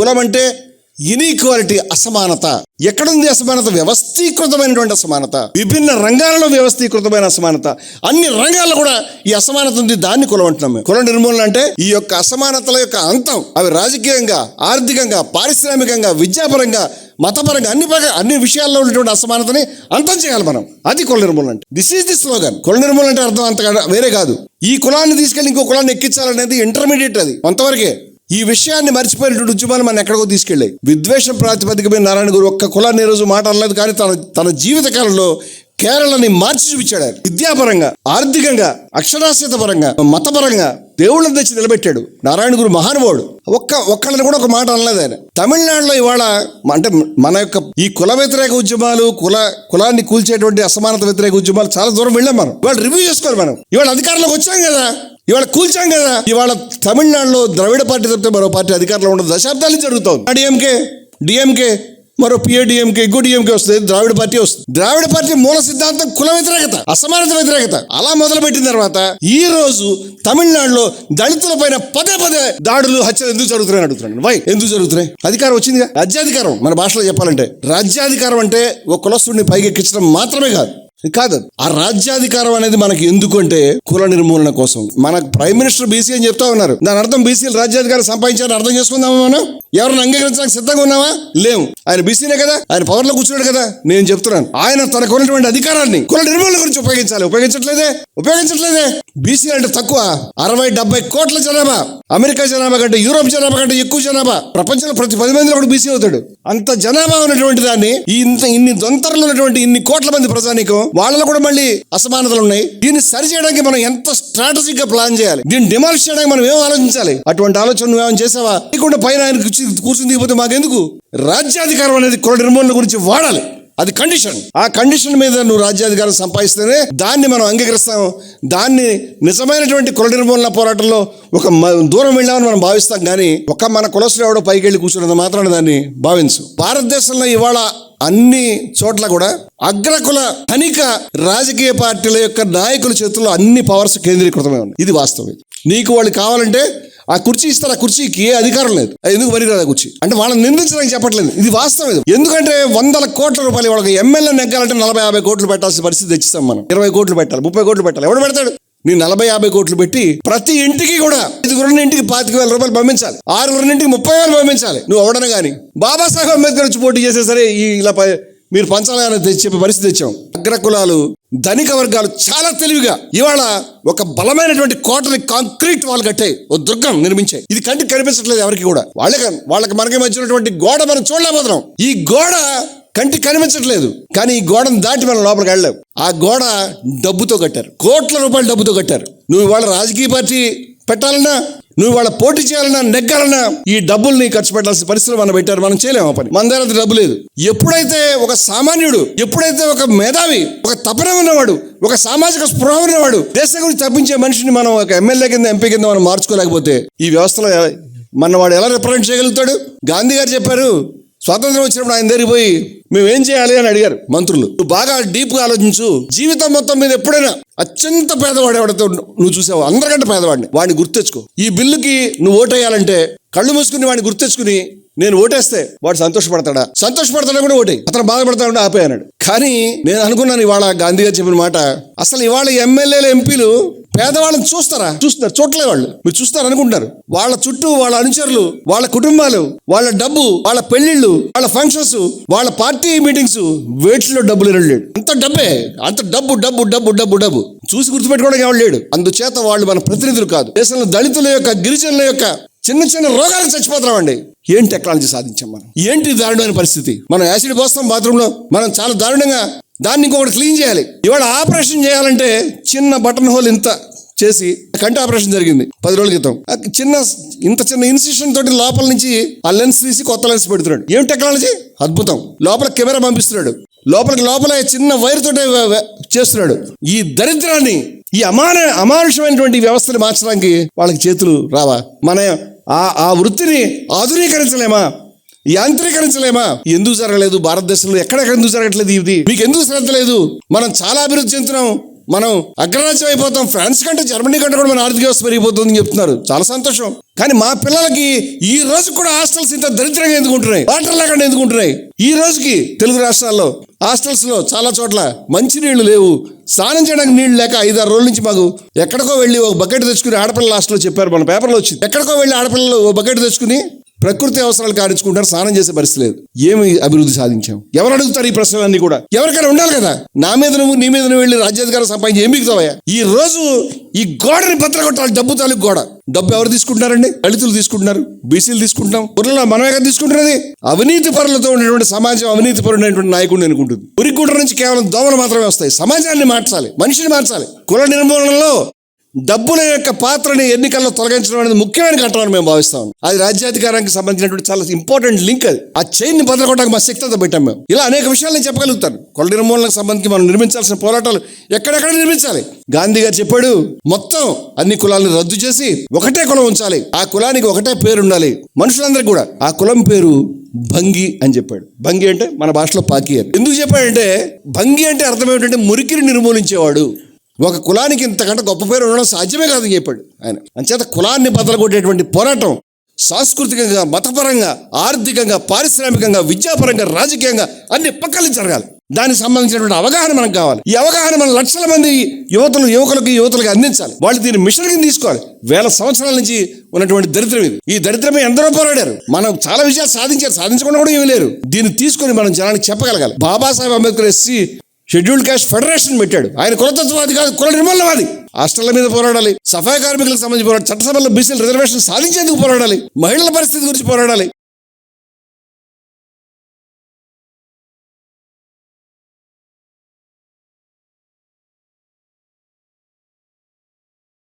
కులం అంటే ఇనీక్వాలిటీ అసమానత. ఎక్కడుంది అసమానత? వ్యవస్థీకృతమైనటువంటి అసమానత. విభిన్న రంగాలలో వ్యవస్థీకృతమైన అసమానత. అన్ని రంగాల్లో కూడా ఈ అసమానత ఉంది. దాన్ని కులం అంటున్నాం మేము. కుల నిర్మూలన అంటే ఈ యొక్క అసమానతల యొక్క అంతం. అవి రాజకీయంగా ఆర్థికంగా పారిశ్రామికంగా విద్యాపరంగా మతపరంగా అన్ని అన్ని విషయాల్లో ఉన్నటువంటి అసమానతని అంతం చేయాలి మనం. అది కుల నిర్మూలన అంటే. దిస్ ఈస్ ది స్లోగన్ కుల నిర్మూలన అంటే అర్థం అంత వేరే కాదు. ఈ కులాన్ని తీసుకెళ్ళి ఇంకో కులాన్ని ఎక్కించాలనేది ఇంటర్మీడియట్ అది. కొంతవరకే ఈ విషయాన్ని మర్చిపోయినటువంటి ఉద్యమాలు మనం ఎక్కడికో తీసుకెళ్ళాయి విద్వేషం ప్రాతిపదికమైన నారాయణ గురు ఒక్క కులాన్ని రోజు మాట అనలేదు కానీ తన తన జీవిత కాలంలో కేరళని మార్చి చూపించాడు విద్యాపరంగా ఆర్థికంగా అక్షరాస్యత పరంగా మతపరంగా దేవుళ్ళని తెచ్చి నిలబెట్టాడు. నారాయణ గురు మహానుభావుడు. ఒక్క ఒక్కళ్ళని కూడా ఒక మాట అనలేదు ఆయన. తమిళనాడులో ఇవాళ అంటే మన యొక్క ఈ కుల వ్యతిరేక ఉద్యమాలు కుల కులాన్ని కూల్చేటువంటి అసమానత వ్యతిరేక ఉద్యమాలు చాలా దూరం వెళ్ళాం మనం. ఇవాళ రివ్యూ చేసుకోవాలి మనం. ఇవాళ అధికారంలోకి వచ్చాం కదా. ఇవాళ కూల్చాం కదా. ఇవాళ తమిళనాడులో ద్రవిడ పార్టీ తప్పితే మరో పార్టీ అధికారంలో ఉండదు. దశాబ్దాలు జరుగుతుంది. డిఎంకే డిఎంకే మరో పిఏడిఎంకే ఇంకో డిఎంకే వస్తుంది. ద్రావిడ పార్టీ వస్తుంది. ద్రావిడ పార్టీ మూల సిద్ధాంతం కుల వ్యతిరేకత అసమానత వ్యతిరేకత. అలా మొదలుపెట్టిన తర్వాత ఈ రోజు తమిళనాడులో దళితుల పైన పదే పదే దాడులు హత్యలు ఎందుకు జరుగుతున్నాయని అడుగుతున్నాను. వై ఎందుకు జరుగుతున్నాయి? అధికారం వచ్చిందిగా? రాజ్యాధికారం. మన భాషలో చెప్పాలంటే రాజ్యాధికారం అంటే ఒక కులస్తుడిని పైకెక్కించడం మాత్రమే కాదు. కాదు ఆ రాజ్యాధికారం అనేది మనకి ఎందుకు అంటే కుల నిర్మూలన కోసం. మన ప్రైమ్ మినిస్టర్ బీసీ అని చెప్తా ఉన్నారు. దాని అర్థం బీసీలు రాజ్యాధికారం సంపాదించారని అర్థం చేసుకుందామా మనం? ఎవరిని అంగీకరించడానికి సిద్ధంగా ఉన్నావా? లేవు. ఆయన బీసీనే కదా ఆయన పవర్లో కూర్చున్నాడు కదా నేను చెప్తున్నాను. ఆయన తనకు ఉన్నటువంటి అధికారాన్ని కుల నిర్మూలన గురించి ఉపయోగించాలి. ఉపయోగించట్లేదే? ఉపయోగించట్లేదే? బీసీ అంటే తక్కువ. అరవై డెబ్బై కోట్ల జనాభా. అమెరికా జనాభా కంటే యూరోప్ జనాభా కంటే ఎక్కువ జనాభా. ప్రపంచంలో ప్రతి పది మందిలో కూడా బీసీ అవుతాడు. అంత జనాభా ఉన్నటువంటి దాన్ని ఇంత ఇన్ని దొంతరలు ఉన్నటువంటి ఇన్ని కోట్ల మంది ప్రజానికం వాళ్ళలో కూడా మళ్ళీ అసమానతలు ఉన్నాయి. దీన్ని సరి చేయడానికి మనం ఎంత స్ట్రాటజిక్గా ప్లాన్ చేయాలి? దీన్ని డిమాలిష్ చేయడానికి మనం ఏం ఆలోచించాలి? అటువంటి ఆలోచన నువ్వు ఏమైనా చేసావా? లేకుండా పైన ఆయన కూర్చుని దిగిపోతే మాకెందుకు? రాజ్యాధికారం అనేది కుల నిర్మూలన గురించి వాడాలి. అది కండిషన్ ఆ కండిషన్ మీద నువ్వు రాజ్యాధికారం సంపాదిస్తేనే దాన్ని మనం అంగీకరిస్తాం. దాన్ని నిజమైనటువంటి కుల నిర్మూలన పోరాటంలో ఒక మ- దూరం వెళ్ళామని మనం భావిస్తాం. కానీ ఒక మన కులసులు ఎవడో పైకి వెళ్ళి కూర్చున్నది మాత్రాన దాన్ని భావించు. భారతదేశంలో ఇవాళ అన్ని చోట్ల కూడా అగ్రకుల ధనిక రాజకీయ పార్టీల యొక్క నాయకుల చేతుల్లో అన్ని పవర్స్ కేంద్రీకృతమే ఉన్నాయి. ఇది వాస్తవం. నీకు వాళ్ళు కావాలంటే ఆ కుర్చీ ఇస్తారు ఆ కుర్చీకి ఏ అధికారం లేదు. అది ఎందుకు పనికిరాదు ఆ కుర్చీ? అంటే వాళ్ళని నిందించడానికి చెప్పట్లేదు. ఇది వాస్తవం ఇది. ఎందుకంటే వందల కోట్ల రూపాయలు వాళ్ళకి ఎమ్మెల్యే నెగ్గాలంటే నలభై యాభై కోట్లు పెట్టాల్సిన పరిస్థితి తెచ్చిస్తాం మనం. ఇరవై కోట్లు పెట్టాలి ముప్పై కోట్లు పెట్టాలి. ఎవడు పెడతాడు? నీ నలభై యాభై కోట్లు పెట్టి ప్రతి ఇంటికి కూడా ఐదుగురున్న ఇంటికి పాతిక వేల రూపాయలు పంపించాలి. ఆరుగురు ఇంటికి ముప్పై వేలు పంపించాలి. నువ్వు అవడన కానీ బాబాసాహెబ్ అంబేద్కర్ వచ్చి పోటీ చేసే సరే ఈ ఇలా మీరు పంచాలని చెప్పే పరిస్థితి తెచ్చాం. అగ్రకులాలు ధనిక వర్గాలు చాలా తెలివిగా ఇవాళ ఒక బలమైనటువంటి కోటని కాంక్రీట్ వాళ్ళు కట్టాయి ఓ దుర్గం నిర్మించాయి. ఇది కంటికి కనిపించట్లేదు ఎవరికి కూడా. వాళ్ళకి వాళ్ళకి మనకి మధ్య ఉన్నటువంటి గోడ మనం చూడలేకపోతున్నాం. ఈ గోడ కంటికి కనిపించట్లేదు. కానీ ఈ గోడను దాటి మనం లోపలికి వెళ్ళలేం. ఆ గోడ డబ్బుతో కట్టారు. కోట్ల రూపాయల డబ్బుతో కట్టారు. నువ్వు ఇవాళ రాజకీయ పార్టీ పెట్టాలన్నా నువ్వు వాళ్ళ పోటీ చేయాలన్నా నెగ్గాలన్నా ఈ డబ్బుల్ని ఖర్చు పెట్టాల్సిన పరిస్థితులు మనం పెట్టారు మనం చేయలేము పని. మన దగ్గర డబ్బు లేదు. ఎప్పుడైతే ఒక సామాన్యుడు ఎప్పుడైతే ఒక మేధావి ఒక తపన ఉన్నవాడు ఒక సామాజిక స్పృహ ఉన్నవాడు దేశం గురించి తప్పించే మనిషిని మనం ఒక ఎమ్మెల్యే కింద ఎంపీ కింద మనం మార్చుకోలేకపోతే ఈ వ్యవస్థలో మన వాడు ఎలా రిప్రజెంట్ చేయగలుగుతాడు? గాంధీ గారు చెప్పారు స్వాతంత్రం వచ్చినప్పుడు ఆయన దగ్గరికి పోయి మేము ఏం చేయాలి? అని అడిగారు మంత్రులు. నువ్వు బాగా డీప్గా ఆలోచించు. జీవితం మొత్తం మీద ఎప్పుడైనా అత్యంత పేదవాడు ఎవడతో నువ్వు చూసావు? అందరికంటే పేదవాడిని. వాడిని గుర్తెచ్చుకో. ఈ బిల్లుకి నువ్వు ఓటేయాలంటే కళ్ళు మూసుకుని వాడిని గుర్తెచ్చుకుని నేను ఓటేస్తే వాడు సంతోషపడతాడా? సంతోషపడతాడా కూడా ఓటే. అతను బాధపడతాడు ఆపేయన్నాడు కానీ నేను అనుకున్నాను ఇవాళ గాంధీ గారు చెప్పిన మాట అసలు ఇవాళ ఎమ్మెల్యేలు ఎంపీలు పేదవాళ్ళని చూస్తారా? చూస్తున్నారు. చూడలే వాళ్ళు. మీరు చూస్తారు అనుకుంటారు వాళ్ళ చుట్టూ వాళ్ళ అనుచరులు వాళ్ళ కుటుంబాలు వాళ్ళ డబ్బు వాళ్ళ పెళ్ళిళ్ళు వాళ్ళ ఫంక్షన్స్ వాళ్ళ పార్టీ మీటింగ్స్ వేటిలో డబ్బులు లేడు. అంత డబ్బే. అంత డబ్బు డబ్బు డబ్బు డబ్బు డబ్బు. చూసి గుర్తుపెట్టుకోవడానికి ఎవరు లేడు. అందుచేత వాళ్ళు మన ప్రతినిధులు కాదు. దేశంలో దళితుల యొక్క గిరిజనుల యొక్క చిన్న చిన్న రోగాలకు చచ్చిపోతున్నామండి. ఏం టెక్నాలజీ సాధించాం మనం? ఏంటి దారుణమైన పరిస్థితి? మనం యాసిడ్ పోస్తాం బాత్రూంలో మనం చాలా దారుణంగా దాన్ని ఇంకొకటి క్లీన్ చేయాలి. ఇవాళ ఆపరేషన్ చేయాలంటే చిన్న బటన్ హోల్ ఇంత చేసి కంటి ఆపరేషన్ జరిగింది పది రోజుల క్రితం. చిన్న ఇంత చిన్న ఇన్సిషన్ తోటి లోపల నుంచి ఆ లెన్స్ తీసి కొత్త లెన్స్ పెడుతున్నాడు. ఏం టెక్నాలజీ అద్భుతం. లోపల కెమెరా పంపిస్తున్నాడు. లోపలికి లోపల చిన్న వైర్ తోటే చేస్తున్నాడు. ఈ దరిద్రాన్ని ఈ అమాన అమానుషమైనటువంటి వ్యవస్థని మార్చడానికి వాళ్ళకి చేతులు రావా? మన ఆ ఆ వృత్తిని ఆధునీకరించలేమా? యాంత్రీకరించలేమా? ఎందుకు జరగలేదు? భారతదేశంలో ఎక్కడెక్కడ ఎందుకు జరగట్లేదు ఇది? మీకు ఎందుకు శ్రద్ధ లేదు? మనం చాలా అభివృద్ధి చెందుతున్నాం. మనం అగ్రరాజ్యం అయిపోతాం. ఫ్రాన్స్ కంటే జర్మనీ కంటే కూడా మన ఆర్థిక వ్యవస్థ పెరిగిపోతుందని చెప్తున్నారు. చాలా సంతోషం. కానీ మా పిల్లలకి ఈ రోజు కూడా హాస్టల్స్ ఇంత దరిద్రంగా ఎందుకుంటున్నాయి వాటర్ లేకుండా ఎందుకుంటున్నాయి ఈ రోజుకి తెలుగు రాష్ట్రాల్లో హాస్టల్స్లో చాలా చోట్ల మంచి నీళ్ళు లేవు. స్నానం చేయడానికి నీళ్ళు లేక ఐదారు రోజుల నుంచి మాకు ఎక్కడికో వెళ్ళి ఒక బకెట్ తెచ్చుకుని ఆడపిల్లల హాస్టల్లో చెప్పారు. మన పేపర్లో వచ్చింది. ఎక్కడికో వెళ్ళి ఆడపిల్లలు ఓ బకెట్ తెచ్చుకుని ప్రకృతి అవసరాలు కాడించుకుంటారు స్నానం చేసే పరిస్థితి లేదు. ఏమి అభివృద్ధి సాధించాం ఎవరు అడుగుతారు ఈ ప్రశ్నలన్నీ కూడా? ఎవరికైనా ఉండాలి కదా? నా మీద నువ్వు నీ మీద నువ్వు వెళ్ళి రాజ్యాధికారం సంపాదించి ఏం మిగుతావయ్యా ఈ రోజు ఈ గోడని బద్దలు కొట్టాలి డబ్బు తాలూకు గోడ. డబ్బు ఎవరు తీసుకుంటున్నారండి? దళితులు తీసుకుంటున్నారు బీసీలు తీసుకుంటున్నాం. పొరలో మనమే కదా తీసుకుంటున్నది. అవినీతి పరులతో ఉన్నటువంటి సమాజం అవినీతి పరుడైనటువంటి నాయకుడిని అనుకుంటుంది. ఉరిగుండ్ర నుంచి కేవలం దోమలు మాత్రమే వస్తాయి. సమాజాన్ని మార్చాలి మనిషిని మార్చాలి. కుల నిర్మూలనలో డబ్బుల యొక్క పాత్రని ఎన్నికల్లో తొలగించడం అనేది ముఖ్యమైన ఘట్టం అని మేము భావిస్తాం. అది రాజ్యాధికారానికి సంబంధించినటువంటి చాలా ఇంపార్టెంట్ లింక్ అది. ఆ చైన్ని బదలకొట్టడానికి మా శక్తితో పెట్టాం మేము. ఇలా అనేక విషయాలు నేను చెప్పగలుగుతాను. కుల నిర్మూలనకు సంబంధించి మనం నిర్మించాల్సిన పోరాటాలు ఎక్కడెక్కడ నిర్మించాలి? గాంధీ గారు చెప్పాడు మొత్తం అన్ని కులాలను రద్దు చేసి ఒకటే కులం ఉంచాలి. ఆ కులానికి ఒకటే పేరు ఉండాలి. మనుషులందరికీ కూడా ఆ కులం పేరు భంగి అని చెప్పాడు. భంగి అంటే మన భాషలో పాకి ఎందుకు చెప్పాడంటే భంగి అంటే అర్థం ఏమిటంటే మురికిని నిర్మూలించేవాడు. ఒక కులానికి ఇంతకంటే గొప్ప పేరు ఉండడం సాధ్యమే కాదని చెప్పాడు ఆయన. అంచేత కులాన్ని బదలగొట్టేటువంటి పోరాటం సాంస్కృతికంగా మతపరంగా ఆర్థికంగా పారిశ్రామికంగా విద్యాపరంగా రాజకీయంగా అన్ని పక్కలు జరగాలి. దానికి సంబంధించినటువంటి అవగాహన మనకు కావాలి. ఈ అవగాహన మనం లక్షల మంది యువతలు యువకులకు యువతలకు అందించాలి. వాళ్ళు దీన్ని మిషన్ కింద తీసుకోవాలి. వేల సంవత్సరాల నుంచి ఉన్నటువంటి దరిద్రం ఇది. ఈ దరిద్రమే ఎందరో పోరాడారు. మనం చాలా విషయాలు సాధించారు. సాధించకుండా కూడా ఏమీ లేరు. దీన్ని తీసుకొని మనం జనానికి చెప్పగలగాలి. Babasaheb Ambedkar SC scheduled caste federation పెట్టాడు. ఆయన కులతత్వవాది కాదు కుల నిర్మూలనవాది. హాస్టళ్ళ మీద పోరాడాలి. సఫాయి కార్మికులకు సంబంధించి పోరాడాలి. చట్టసభలో బీసీల రిజర్వేషన్ సాధించేందుకు పోరాడాలి. మహిళల పరిస్థితి గురించి పోరాడాలి.